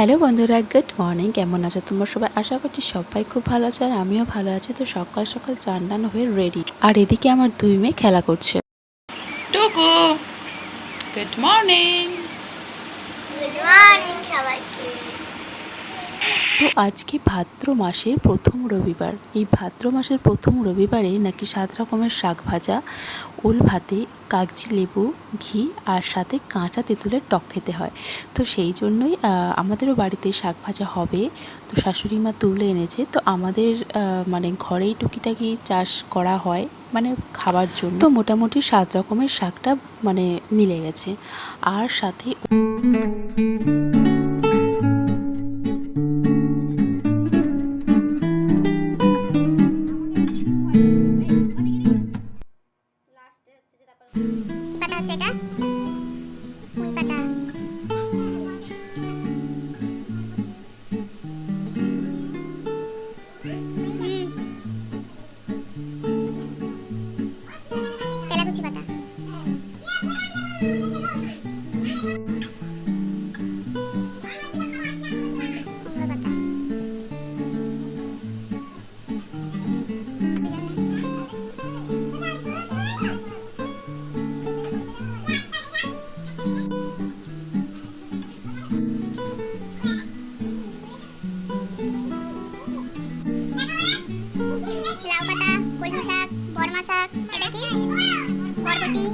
Hello বন্ধুরা, good morning. কেমন আছো তোমার সবাই? আশা করছি সবাই খুব ভালো আছে আর আমিও ভালো আছি। তো সকাল সকাল চান টান হয়ে রেডি আর এদিকে আমার দুই মেয়ে খেলা করছে। টুকু, গুড মর্নিং গুড মর্নিং সবাইকে তো আজকে ভাদ্র মাসের প্রথম রবিবার। এই ভাদ্র মাসের প্রথম রবিবারে নাকি সাত রকমের শাক ভাজা, ওল ভাতে কাগজি লেবু, ঘি আর সাথে কাঁচা তেঁতুলের টক খেতে হয়। তো সেই জন্যই আমাদেরও বাড়িতে শাক ভাজা হবে। তো শাশুড়ি মা তুলে এনেছে। তো আমাদের মানে ঘরেই টুকিটাকি চাষ করা হয় মানে খাবার জন্য। তো মোটামুটি সাত রকমের শাকটা মানে মিলে গেছে। আর সাথে পুঁই পাতা হুম। তেলাকুচি পাতা লাউ পাতা শাক বড়মা শাক এটা কি বরবটি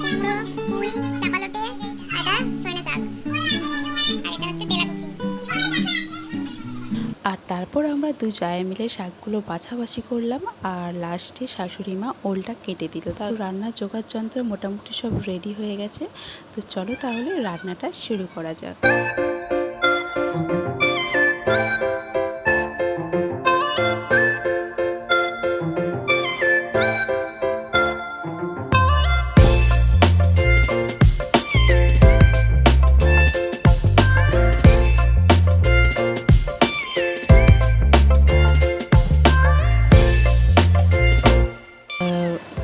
কুমড়ো পুঁই এটা শাক আর এটা হচ্ছে তেলাকুচি আর তারপর আমরা দু জায়ে মিলে শাকগুলো বাছাবাছি করলাম, আর লাস্টে শাশুড়ি মা ওলটা কেটে দিল। তার রান্নার জোগাড় যন্ত্র মোটামুটি সব রেডি হয়ে গেছে। তো চলো তাহলে রান্নাটা শুরু করা যাক।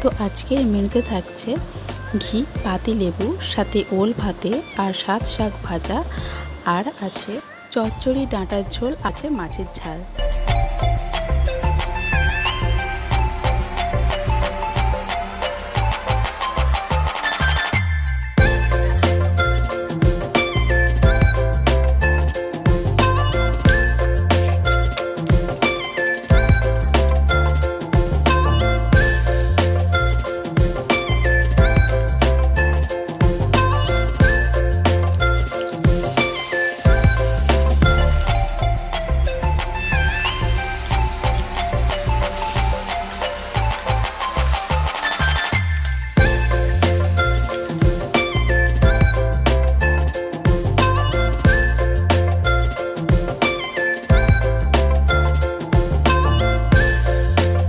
তো আজকের মেনুতে থাকছে ঘি, পাতি লেবু, সাথে ওল ভাতে আর সাত শাক ভাজা। আর আছে চচ্চড়ি ডাঁটার ঝোল, আছে মাছের ঝাল।